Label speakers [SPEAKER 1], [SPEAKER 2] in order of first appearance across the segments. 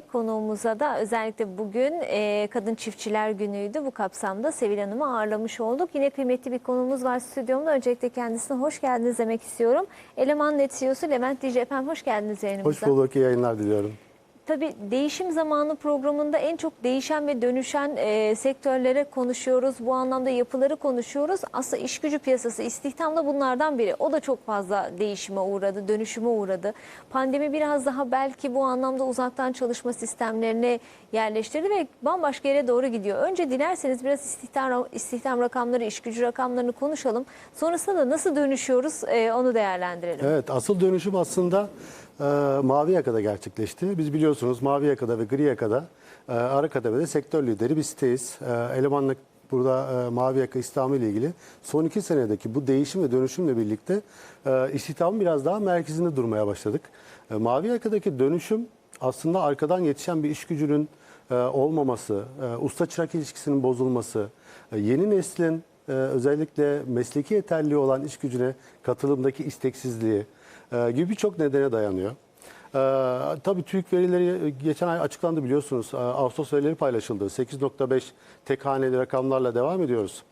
[SPEAKER 1] Konuğumuza da özellikle bugün e, Kadın Çiftçiler Günü'ydü. Bu kapsamda Sevil Hanım'ı ağırlamış olduk. Yine kıymetli bir konuğumuz var stüdyomda. Öncelikle kendisine hoş geldiniz demek istiyorum. Eleman Net CEO'su Levent Dicle efendim hoş geldiniz yayınımıza.
[SPEAKER 2] Hoş bulduk, iyi yayınlar diliyorum.
[SPEAKER 1] Tabii değişim zamanı programında en çok değişen ve dönüşen e, sektörlere konuşuyoruz. Bu anlamda yapıları konuşuyoruz. Aslında iş gücü piyasası, istihdam da bunlardan biri. O da çok fazla değişime uğradı, dönüşüme uğradı. Pandemi biraz daha belki bu anlamda uzaktan çalışma sistemlerini yerleştirdi ve bambaşka yere doğru gidiyor. Önce dilerseniz biraz istihdam, istihdam rakamları, iş gücü rakamlarını konuşalım. Sonrasında da nasıl dönüşüyoruz e, onu değerlendirelim.
[SPEAKER 2] Evet, asıl dönüşüm aslında e, Mavi Yaka'da gerçekleşti. Biz biliyorsunuz Mavi Yaka'da ve Gri Yaka'da e, ara kademede sektör lideri bir siteyiz. E, elemanlık burada e, Mavi Yaka İstihdamı ile ilgili son iki senedeki bu değişim ve dönüşümle birlikte e, istihdamın biraz daha merkezinde durmaya başladık. E, Mavi Yaka'daki dönüşüm aslında arkadan yetişen bir iş gücünün e, olmaması, e, usta çırak ilişkisinin bozulması, e, yeni neslin e, özellikle mesleki yeterliği olan iş gücüne katılımdaki isteksizliği gibi birçok nedene dayanıyor. E, tabii TÜİK verileri geçen ay açıklandı biliyorsunuz. E, Ağustos verileri paylaşıldı. 8.5 tek haneli rakamlarla devam ediyoruz.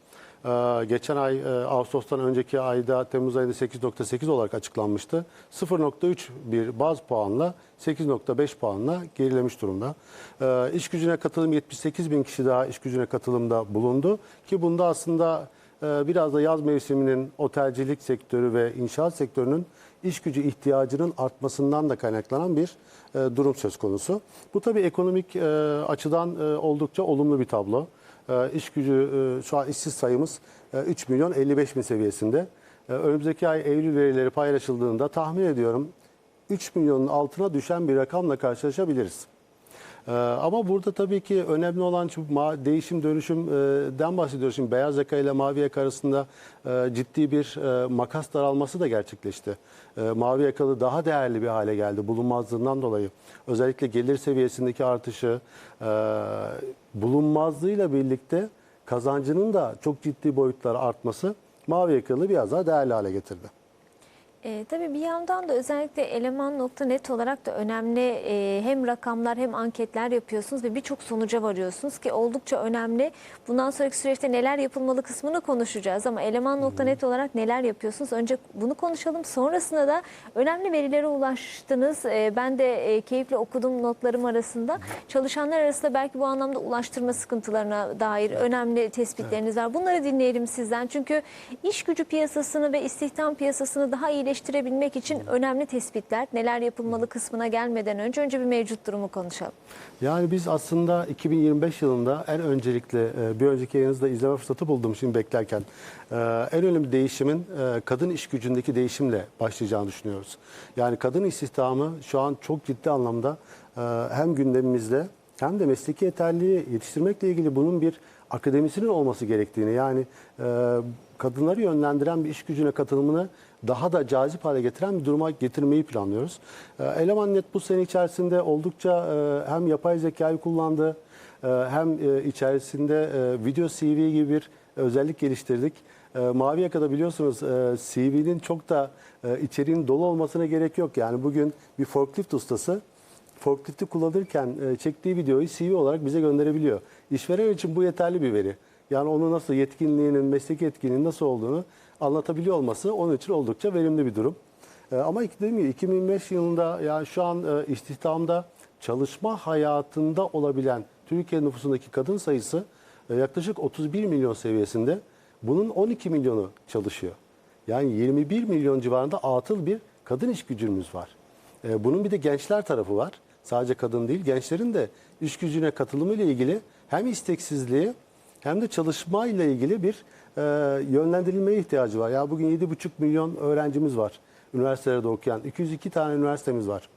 [SPEAKER 2] E, geçen ay e, Ağustos'tan önceki ayda Temmuz ayında 8.8 olarak açıklanmıştı. 0.3 bir baz puanla 8.5 puanla gerilemiş durumda. E, iş gücüne katılım 78 bin kişi daha iş gücüne katılımda bulundu. Ki bunda aslında e, biraz da yaz mevsiminin otelcilik sektörü ve inşaat sektörünün iş gücü ihtiyacının artmasından da kaynaklanan bir e, durum söz konusu. Bu tabii ekonomik e, açıdan e, oldukça olumlu bir tablo. İş gücü şu an işsiz sayımız e, 3 milyon 55 bin seviyesinde. Önümüzdeki ay Eylül verileri paylaşıldığında tahmin ediyorum 3 milyonun altına düşen bir rakamla karşılaşabiliriz. Ee, ama burada tabii ki önemli olan şu değişim dönüşümden bahsediyoruz. Şimdi beyaz yaka ile mavi yaka arasında e, ciddi bir e, makas daralması da gerçekleşti. E, mavi yakalı daha değerli bir hale geldi bulunmazlığından dolayı. Özellikle gelir seviyesindeki artışı e, bulunmazlığıyla birlikte kazancının da çok ciddi boyutlara artması mavi yakalı biraz daha değerli hale getirdi.
[SPEAKER 1] E, tabii bir yandan da özellikle eleman.net olarak da önemli e, hem rakamlar hem anketler yapıyorsunuz ve birçok sonuca varıyorsunuz ki oldukça önemli. Bundan sonraki süreçte neler yapılmalı kısmını konuşacağız ama eleman.net olarak neler yapıyorsunuz? Önce bunu konuşalım. Sonrasında da önemli verilere ulaştınız. E, ben de e, keyifle okudum notlarım arasında. Çalışanlar arasında belki bu anlamda ulaştırma sıkıntılarına dair önemli tespitleriniz var. Bunları dinleyelim sizden. Çünkü iş gücü piyasasını ve istihdam piyasasını daha iyileştirebilmek için önemli tespitler. Neler yapılmalı kısmına gelmeden önce önce bir mevcut durumu konuşalım.
[SPEAKER 2] Yani biz aslında 2025 yılında en öncelikle e, bir önceki yayınızda izleme fırsatı buldum şimdi beklerken. e, En önemli değişimin e, kadın iş gücündeki değişimle başlayacağını düşünüyoruz. Yani kadın istihdamı şu an çok ciddi anlamda hem gündemimizde hem de mesleki yeterliği yetiştirmekle ilgili bunun bir akademisinin olması gerektiğini yani e, kadınları yönlendiren bir iş gücüne katılımını daha da cazip hale getiren bir duruma getirmeyi planlıyoruz. E, Eleman Net bu sene içerisinde oldukça e, hem yapay zekayı kullandı e, hem e, içerisinde video CV gibi bir özellik geliştirdik. Mavi Yaka'da biliyorsunuz CV'nin çok da içeriğin dolu olmasına gerek yok. Yani bugün bir forklift ustası forklifti kullanırken çektiği videoyu CV olarak bize gönderebiliyor. İşveren için bu yeterli bir veri. Yani onun nasıl yetkinliğinin, mesleki yetkinliğinin nasıl olduğunu anlatabiliyor olması onun için oldukça verimli bir durum. E, ama dediğim gibi 2025 yılında yani şu an e, istihdamda çalışma hayatında olabilen Türkiye nüfusundaki kadın sayısı e, yaklaşık 31 milyon seviyesinde. Bunun 12 milyonu çalışıyor. Yani 21 milyon civarında atıl bir kadın iş gücümüz var. E, Bunun bir de gençler tarafı var. Sadece kadın değil, gençlerin de iş gücüne katılımı ile ilgili hem isteksizliği hem de çalışma ile ilgili bir e, yönlendirilmeye ihtiyacı var. Ya bugün 7,5 milyon öğrencimiz var üniversitelerde okuyan. 202 tane üniversitemiz var.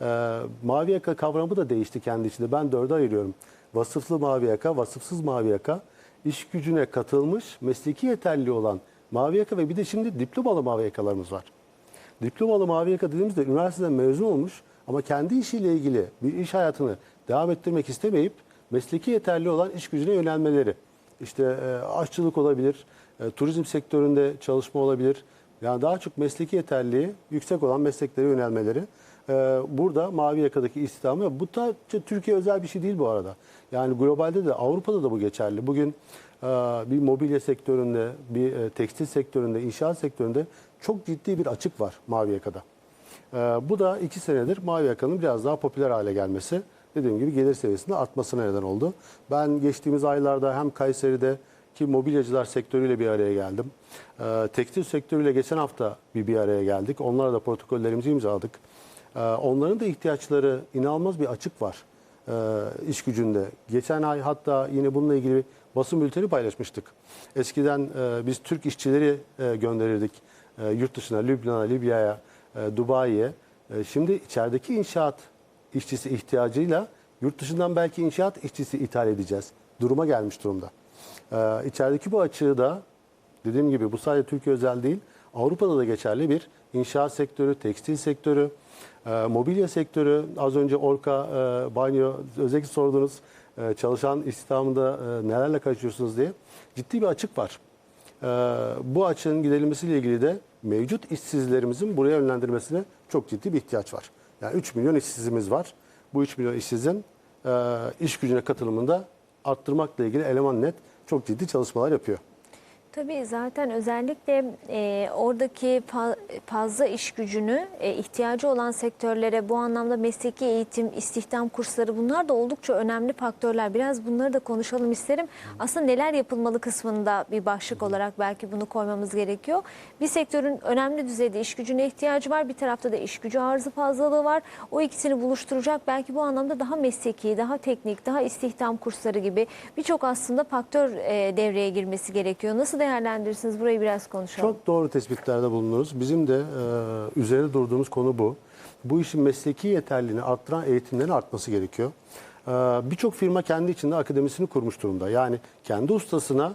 [SPEAKER 2] E, mavi yaka kavramı da değişti kendi içinde. Ben dörde ayırıyorum. Vasıflı mavi yaka, vasıfsız mavi yaka, iş gücüne katılmış, mesleki yeterli olan mavi yaka ve bir de şimdi diplomalı mavi yakalarımız var. Diplomalı mavi yaka dediğimizde üniversiteden mezun olmuş ama kendi işiyle ilgili bir iş hayatını devam ettirmek istemeyip mesleki yeterli olan iş gücüne yönelmeleri. İşte e, aşçılık olabilir, e, turizm sektöründe çalışma olabilir. Yani daha çok mesleki yeterliği yüksek olan mesleklere yönelmeleri. Ee, burada mavi yakadaki istihdamı bu sadece Türkiye özel bir şey değil bu arada. Yani globalde de Avrupa'da da bu geçerli. Bugün e, bir mobilya sektöründe, bir e, tekstil sektöründe, inşaat sektöründe çok ciddi bir açık var mavi yakada. Ee, bu da iki senedir mavi yakanın biraz daha popüler hale gelmesi, dediğim gibi gelir seviyesinde artmasına neden oldu. Ben geçtiğimiz aylarda hem Kayseri'de ki mobilyacılar sektörüyle bir araya geldim. Ee, tekstil sektörüyle geçen hafta bir bir araya geldik. Onlara da protokollerimizi imzaladık. Ee, onların da ihtiyaçları inanılmaz bir açık var e, iş gücünde. Geçen ay hatta yine bununla ilgili bir basın bülteni paylaşmıştık. Eskiden e, biz Türk işçileri e, gönderirdik e, yurt dışına, Lübnan'a, Libya'ya, e, Dubai'ye. E, şimdi içerideki inşaat işçisi ihtiyacıyla yurt dışından belki inşaat işçisi ithal edeceğiz. Duruma gelmiş durumda. E, içerideki bu açığı da dediğim gibi bu sadece Türkiye özel değil, Avrupa'da da geçerli bir inşaat sektörü, tekstil sektörü, e, mobilya sektörü. Az önce Orka, e, Banyo özellikle sordunuz e, çalışan istihdamında e, nelerle karşılaşıyorsunuz diye. Ciddi bir açık var. E, bu açığın giderilmesiyle ilgili de mevcut işsizlerimizin buraya yönlendirmesine çok ciddi bir ihtiyaç var. Yani 3 milyon işsizimiz var. Bu 3 milyon işsizin e, iş gücüne katılımında arttırmakla ilgili Eleman Net çok ciddi çalışmalar yapıyor.
[SPEAKER 1] Tabii zaten özellikle e, oradaki fa- fazla iş gücünü e, ihtiyacı olan sektörlere bu anlamda mesleki eğitim, istihdam kursları bunlar da oldukça önemli faktörler. Biraz bunları da konuşalım isterim. Aslında neler yapılmalı kısmında bir başlık olarak belki bunu koymamız gerekiyor. Bir sektörün önemli düzeyde iş gücüne ihtiyacı var. Bir tarafta da iş gücü arzı fazlalığı var. O ikisini buluşturacak belki bu anlamda daha mesleki, daha teknik, daha istihdam kursları gibi birçok aslında faktör e, devreye girmesi gerekiyor. Nasıl değerlendirirsiniz? Burayı biraz konuşalım.
[SPEAKER 2] Çok doğru tespitlerde bulunuruz. Bizim de e, üzerine durduğumuz konu bu. Bu işin mesleki yeterliliğini arttıran eğitimlerin artması gerekiyor. E, Birçok firma kendi içinde akademisini kurmuş durumda. Yani kendi ustasına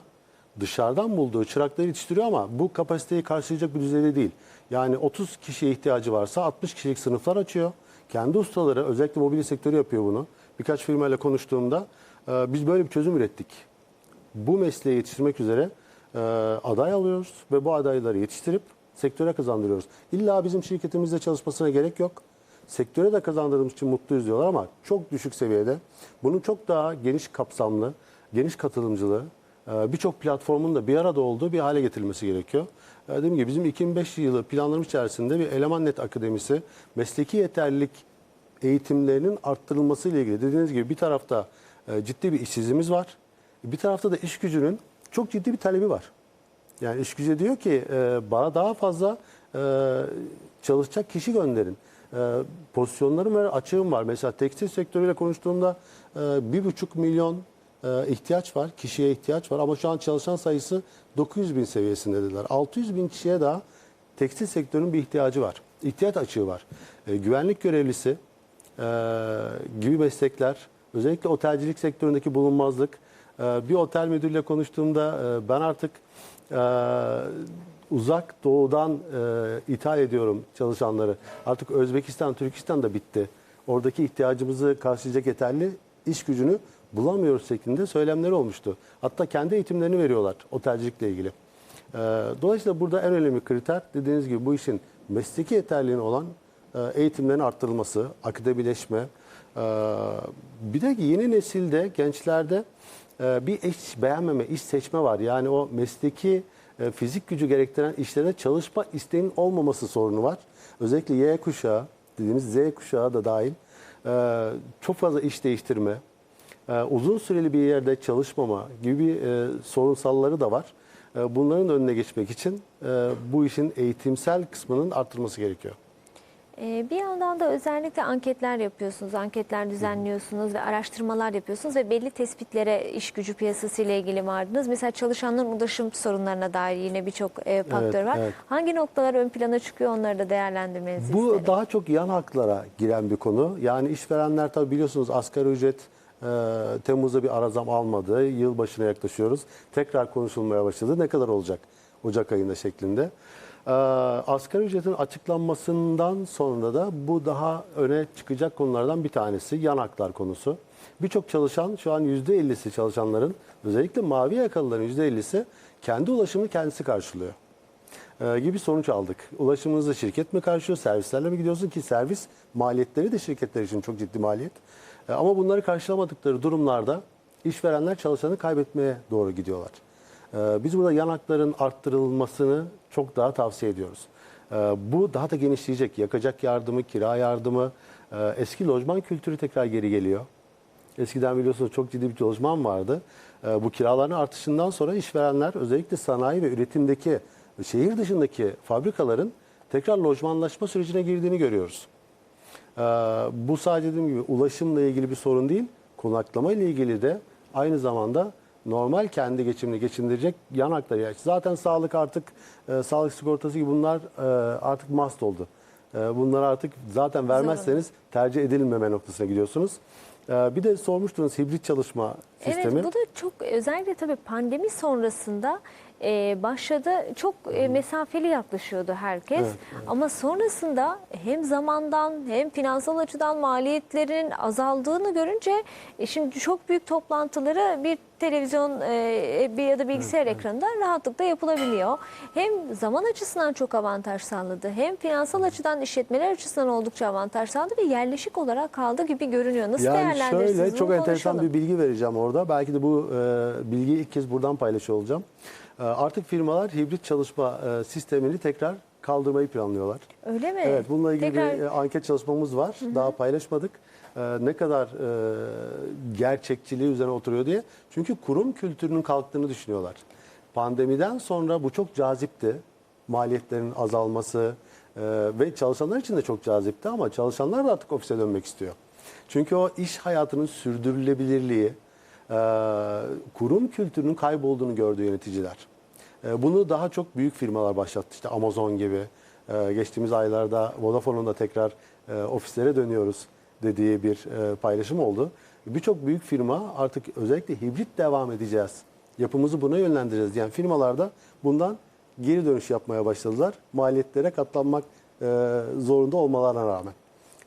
[SPEAKER 2] dışarıdan bulduğu çırakları yetiştiriyor ama bu kapasiteyi karşılayacak bir düzeyde değil. Yani 30 kişiye ihtiyacı varsa 60 kişilik sınıflar açıyor. Kendi ustaları özellikle mobilya sektörü yapıyor bunu. Birkaç firmayla konuştuğumda e, biz böyle bir çözüm ürettik bu mesleği yetiştirmek üzere e, aday alıyoruz ve bu adayları yetiştirip sektöre kazandırıyoruz. İlla bizim şirketimizde çalışmasına gerek yok. Sektöre de kazandırdığımız için mutluyuz diyorlar ama çok düşük seviyede. Bunun çok daha geniş kapsamlı, geniş katılımcılığı, e, birçok platformun da bir arada olduğu bir hale getirilmesi gerekiyor. E, Dediğim gibi bizim 2005 yılı planlarımız içerisinde bir Eleman Net Akademisi mesleki yeterlilik eğitimlerinin arttırılması ile ilgili dediğiniz gibi bir tarafta e, ciddi bir işsizliğimiz var. Bir tarafta da iş gücünün çok ciddi bir talebi var. Yani iş gücü diyor ki e, bana daha fazla e, çalışacak kişi gönderin. E, pozisyonlarım var, açığım var. Mesela tekstil sektörüyle konuştuğumda e, bir buçuk milyon e, ihtiyaç var, kişiye ihtiyaç var. Ama şu an çalışan sayısı 900 bin seviyesinde dediler. 600 bin kişiye daha tekstil sektörünün bir ihtiyacı var. İhtiyaç açığı var. E, güvenlik görevlisi e, gibi meslekler, özellikle otelcilik sektöründeki bulunmazlık. E, bir otel müdürüyle konuştuğumda e, ben artık e, uzak doğudan e, ithal ediyorum çalışanları. Artık Özbekistan, Türkistan da bitti. Oradaki ihtiyacımızı karşılayacak yeterli iş gücünü bulamıyoruz şeklinde söylemleri olmuştu. Hatta kendi eğitimlerini veriyorlar otelcilikle ilgili. E, dolayısıyla burada en önemli kriter dediğiniz gibi bu işin mesleki yeterliğine olan eğitimlerin arttırılması, akademileşme. E, bir de yeni nesilde, gençlerde bir iş beğenmeme, iş seçme var. Yani o mesleki e, fizik gücü gerektiren işlere çalışma isteğinin olmaması sorunu var. Özellikle Y kuşağı, dediğimiz Z kuşağı da dahil e, çok fazla iş değiştirme, e, uzun süreli bir yerde çalışmama gibi sorunsalları da var. Bunların önüne geçmek için bu işin eğitimsel kısmının arttırılması gerekiyor.
[SPEAKER 1] Ee, Bir yandan da özellikle anketler yapıyorsunuz, anketler düzenliyorsunuz ve araştırmalar yapıyorsunuz ve belli tespitlere iş gücü piyasası ile ilgili vardınız. Mesela çalışanların ulaşım sorunlarına dair yine birçok e, faktör var.
[SPEAKER 2] evet.
[SPEAKER 1] Hangi noktalar ön plana çıkıyor onları da değerlendirmenizi
[SPEAKER 2] Bu
[SPEAKER 1] isterim.
[SPEAKER 2] daha çok yan haklara giren bir konu. Yani işverenler tabii biliyorsunuz asgari ücret e, Temmuz'da bir ara zam almadı. Yıl başına yaklaşıyoruz. Tekrar konuşulmaya başladı. Ne kadar olacak Ocak ayında şeklinde. E, asgari ücretin açıklanmasından sonra da bu daha öne çıkacak konulardan bir tanesi yan haklar konusu. Birçok çalışan şu an %50'si çalışanların özellikle mavi yakalıların %50'si kendi ulaşımını kendisi karşılıyor. e, gibi sonuç aldık. Ulaşımınızı şirket mi karşılıyor, servislerle mi gidiyorsun ki servis maliyetleri de şirketler için çok ciddi maliyet. E, ama bunları karşılamadıkları durumlarda işverenler çalışanı kaybetmeye doğru gidiyorlar. E, biz burada yan hakların arttırılmasını çok daha tavsiye ediyoruz. E, bu daha da genişleyecek. Yakacak yardımı, kira yardımı, e, eski lojman kültürü tekrar geri geliyor. Eskiden biliyorsunuz çok ciddi bir lojman vardı. Ee, Bu kiraların artışından sonra işverenler özellikle sanayi ve üretimdeki şehir dışındaki fabrikaların tekrar lojmanlaşma sürecine girdiğini görüyoruz. Ee, Bu sadece dediğim gibi ulaşımla ilgili bir sorun değil, konaklama ile ilgili de aynı zamanda normal kendi geçimini geçindirecek yan hakları. Yani Zaten sağlık artık, e, sağlık sigortası gibi bunlar e, artık must oldu. E, bunları artık zaten vermezseniz tercih edilmeme noktasına gidiyorsunuz. E, bir de sormuştunuz hibrit çalışma sistemi.
[SPEAKER 1] Evet bu da çok özellikle tabii pandemi sonrasında e, başladı çok e, mesafeli yaklaşıyordu herkes.
[SPEAKER 2] Evet,
[SPEAKER 1] Ama sonrasında hem zamandan hem finansal açıdan maliyetlerin azaldığını görünce e, şimdi çok büyük toplantıları bir televizyon e, ya da bilgisayar ekranında rahatlıkla yapılabiliyor. Hem zaman açısından çok avantaj sağladı hem finansal açıdan işletmeler açısından oldukça avantaj sağladı ve yerleşik olarak kaldı gibi görünüyor. Nasıl
[SPEAKER 2] Yani
[SPEAKER 1] değerlendirirsiniz?
[SPEAKER 2] şöyle çok enteresan bir bilgi vereceğim orada. Belki de bu e, bilgiyi ilk kez buradan paylaşıyor olacağım. E, artık firmalar hibrit çalışma e, sistemini tekrar kaldırmayı planlıyorlar.
[SPEAKER 1] Öyle mi?
[SPEAKER 2] Evet, bununla ilgili
[SPEAKER 1] Tekrar-
[SPEAKER 2] anket çalışmamız var. Daha paylaşmadık. E, ne kadar e, gerçekçiliği üzerine oturuyor diye. Çünkü kurum kültürünün kalktığını düşünüyorlar. Pandemiden sonra bu çok cazipti. Maliyetlerin azalması e, ve çalışanlar için de çok cazipti ama çalışanlar da artık ofise dönmek istiyor. Çünkü o iş hayatının sürdürülebilirliği, kurum kültürünün kaybolduğunu gördü yöneticiler. Bunu daha çok büyük firmalar başlattı. İşte Amazon gibi. Geçtiğimiz aylarda Vodafone'un da tekrar ofislere dönüyoruz dediği bir e, paylaşım oldu. Birçok büyük firma artık özellikle hibrit devam edeceğiz. Yapımızı buna yönlendireceğiz diyen firmalar da bundan geri dönüş yapmaya başladılar. Maliyetlere katlanmak e, zorunda olmalarına rağmen.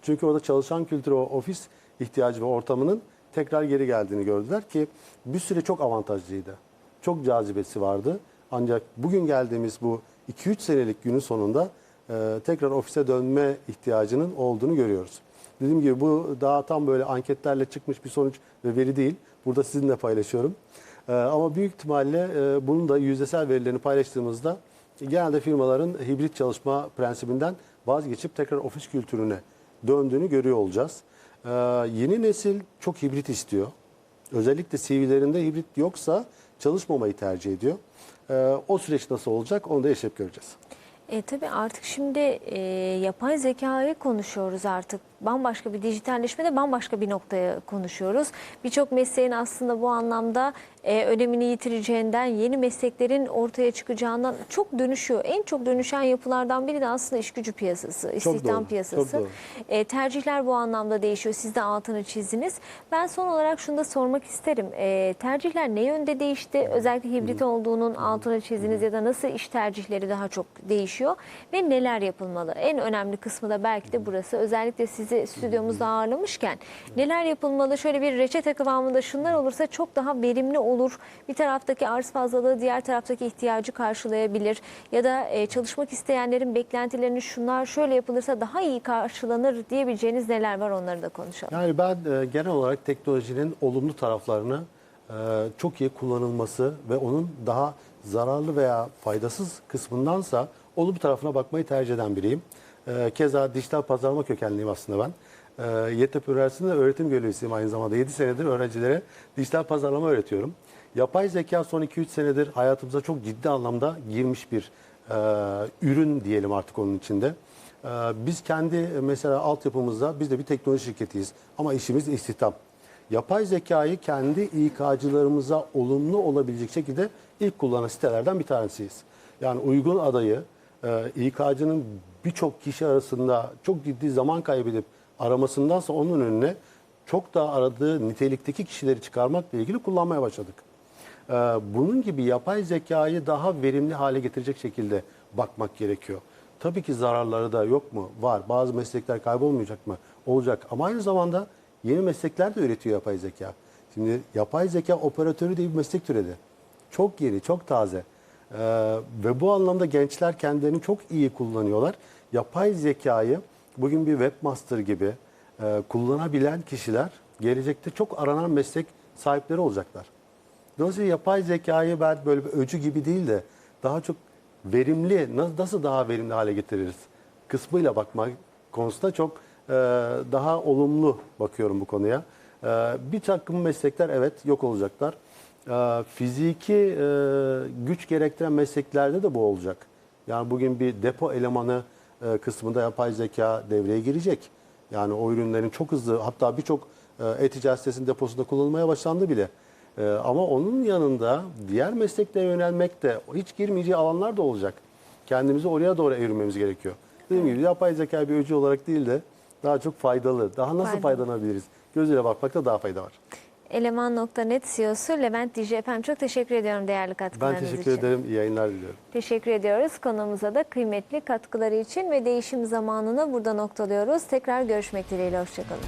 [SPEAKER 2] Çünkü orada çalışan kültürü, ofis ihtiyacı ve ortamının tekrar geri geldiğini gördüler ki bir süre çok avantajlıydı. Çok cazibesi vardı. Ancak bugün geldiğimiz bu 2-3 senelik günün sonunda e, tekrar ofise dönme ihtiyacının olduğunu görüyoruz. Dediğim gibi bu daha tam böyle anketlerle çıkmış bir sonuç ve veri değil. Burada sizinle paylaşıyorum. E, ama büyük ihtimalle e, bunun da yüzdesel verilerini paylaştığımızda genelde firmaların hibrit çalışma prensibinden vazgeçip tekrar ofis kültürüne döndüğünü görüyor olacağız. Ee, yeni nesil çok hibrit istiyor. Özellikle CV'lerinde hibrit yoksa çalışmamayı tercih ediyor. Ee, o süreç nasıl olacak onu da yaşayıp göreceğiz.
[SPEAKER 1] E, tabii artık şimdi e, yapay zekayı konuşuyoruz artık. Bambaşka bir dijitalleşmede bambaşka bir noktaya konuşuyoruz. Birçok mesleğin aslında bu anlamda e, önemini yitireceğinden, yeni mesleklerin ortaya çıkacağından çok dönüşüyor. En çok dönüşen yapılardan biri de aslında iş gücü piyasası, istihdam
[SPEAKER 2] doğru,
[SPEAKER 1] piyasası. E, tercihler bu anlamda değişiyor. Siz de altını çizdiniz. Ben son olarak şunu da sormak isterim. E, tercihler ne yönde değişti? Özellikle hibrit olduğunun altını çizdiniz ya da nasıl iş tercihleri daha çok değişiyor ve neler yapılmalı? En önemli kısmı da belki de burası. Özellikle sizi stüdyomuzda ağırlamışken neler yapılmalı? Şöyle bir reçete kıvamında şunlar olursa çok daha verimli olur. Bir taraftaki arz fazlalığı diğer taraftaki ihtiyacı karşılayabilir. Ya da e, çalışmak isteyenlerin beklentilerini şunlar şöyle yapılırsa daha iyi karşılanır diyebileceğiniz neler var onları da konuşalım.
[SPEAKER 2] Yani ben e, genel olarak teknolojinin olumlu taraflarını e, çok iyi kullanılması ve onun daha zararlı veya faydasız kısmındansa olumlu tarafına bakmayı tercih eden biriyim. E, keza dijital pazarlama kökenliyim aslında ben. E, Üniversitesi'nde öğretim görevlisiyim aynı zamanda. 7 senedir öğrencilere dijital pazarlama öğretiyorum. Yapay zeka son 2-3 senedir hayatımıza çok ciddi anlamda girmiş bir e, ürün diyelim artık onun içinde. Ee, Biz kendi e, mesela altyapımızda biz de bir teknoloji şirketiyiz ama işimiz istihdam. Yapay zekayı kendi İK'cılarımıza olumlu olabilecek şekilde ilk kullanan sitelerden bir tanesiyiz. Yani uygun adayı e, İK'cının birçok kişi arasında çok ciddi zaman kaybedip aramasındansa onun önüne çok daha aradığı nitelikteki kişileri çıkarmakla ilgili kullanmaya başladık. Ee, Bunun gibi yapay zekayı daha verimli hale getirecek şekilde bakmak gerekiyor. Tabii ki zararları da yok mu? Var. Bazı meslekler kaybolmayacak mı? Olacak. Ama aynı zamanda yeni meslekler de üretiyor yapay zeka. Şimdi yapay zeka operatörü diye bir meslek türedi. Çok yeni, çok taze. Ee, ve bu anlamda gençler kendilerini çok iyi kullanıyorlar. Yapay zekayı bugün bir webmaster gibi e, kullanabilen kişiler gelecekte çok aranan meslek sahipleri olacaklar. Dolayısıyla yapay zekayı ben böyle bir öcü gibi değil de daha çok verimli, na- nasıl daha verimli hale getiririz kısmıyla bakmak konusunda çok e, daha olumlu bakıyorum bu konuya. E, bir takım meslekler evet yok olacaklar. E, fiziki e, güç gerektiren mesleklerde de bu olacak. Yani bugün bir depo elemanı e, kısmında yapay zeka devreye girecek. Yani o ürünlerin çok hızlı hatta birçok e, e-ticaret sitesinin deposunda kullanılmaya başlandı bile. Ama onun yanında diğer mesleklere yönelmek de hiç girmeyeceği alanlar da olacak. Kendimizi oraya doğru evirmemiz gerekiyor. Dediğim gibi yapay zeka bir öcü olarak değil de daha çok faydalı. Daha nasıl
[SPEAKER 1] Faydalı.
[SPEAKER 2] faydalanabiliriz? Gözüyle bakmakta daha fayda var.
[SPEAKER 1] Eleman.net CEO'su Levent Dicle efendim çok teşekkür ediyorum değerli
[SPEAKER 2] Ben
[SPEAKER 1] katkılarınız
[SPEAKER 2] teşekkür
[SPEAKER 1] için.
[SPEAKER 2] ederim. İyi yayınlar diliyorum.
[SPEAKER 1] Teşekkür ediyoruz konuğumuza da kıymetli katkıları için ve değişim zamanını burada noktalıyoruz. Tekrar görüşmek dileğiyle hoşçakalın.